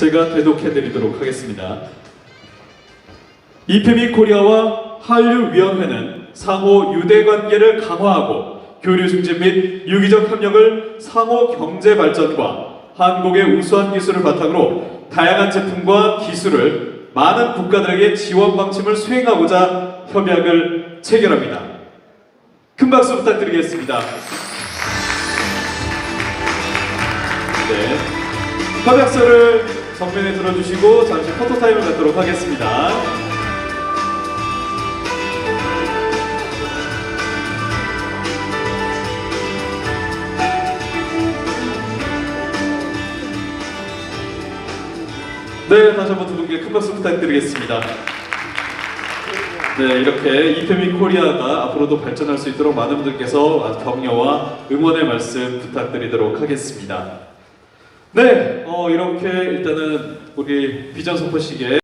제가 대독해드리도록 하겠습니다. 이페미 코리아와 한류위원회는 상호 유대 관계를 강화하고 교류 증진 및 유기적 협력을 상호 경제 발전과 한국의 우수한 기술을 바탕으로 다양한 제품과 기술을 많은 국가들에게 지원 방침을 수행하고자 협약을 체결합니다. 큰 박수 부탁드리겠습니다. 네. 협약서를 정면에 들어주시고 잠시 포토타임을 갖도록 하겠습니다. 네, 다시 한번 두 분께 큰 박수 부탁드리겠습니다. 네, 이렇게 이페미 코리아가 앞으로도 발전할 수 있도록 많은 분들께서 격려와 응원의 말씀 부탁드리도록 하겠습니다. 네, 어, 이렇게 일단은 우리 비전 선포식에